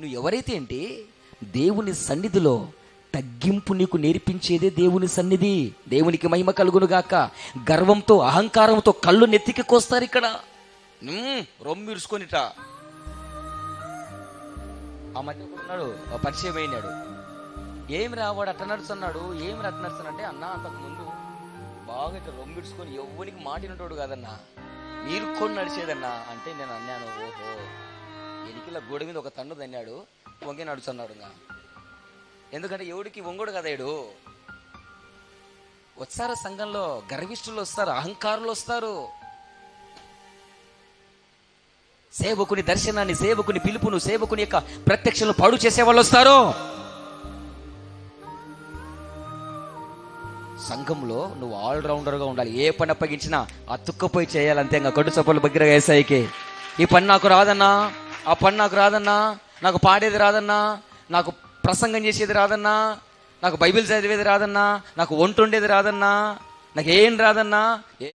నువ్వు ఎవరైతే ఏంటి దేవుని సన్నిధిలో తగ్గింపు నీకు నేర్పించేదే దేవుని సన్నిధి. దేవునికి మహిమ కలుగునుగాక గర్వంతో అహంకారంతో కళ్ళు నెత్తికి కోస్తారు ఇక్కడ. మ్మ్, ఆ మధ్య ఉన్నాడు పరిచయం అయినాడు ఏమి రావాడు అట్ట నడుస్తున్నాడు ఏమి అట్ట నడుస్తున్నాడంటే అన్న అంతకు ముందు బాగా ఇట్లా రొమ్మిడుచుకొని ఎవరికి మాటినటోడు కాదన్నా. నీరుకొని నడిచేదన్నా అంటే నేను అన్నాను ఓహో. ఎనికిల గోడ మీద ఒక తన్ను తన్నాడు వంగి నడుచున్నాడు ఇంకా. ఎందుకంటే ఎవడికి వంగుడు కదా ఏడు? వచ్చారు సంఘంలో? గర్విష్ఠులు వస్తారు అహంకారులు వస్తారు. సేవకుని దర్శనాన్ని సేవకుని పిలుపును సేవకుని యొక్క ప్రత్యక్షను పాడు చేసే వాళ్ళు వస్తారు. సంఘంలో నువ్వు ఆల్రౌండర్గా ఉండాలి. ఏ పని అప్పగించినా అతుక్కపోయి చేయాలి అంతే ఇంకా. గడ్డు చప్పలు దగ్గర వేసాయికి. ఈ పని నాకు రాదన్నా. ఆ పని నాకు రాదన్నా నాకు పాడేది రాదన్నా నాకు ప్రసంగం చేసేది రాదన్నా నాకు బైబిల్ చదివేది రాదన్నా నాకు వంట ఉండేది రాదన్నా నాకు ఏం రాదన్నా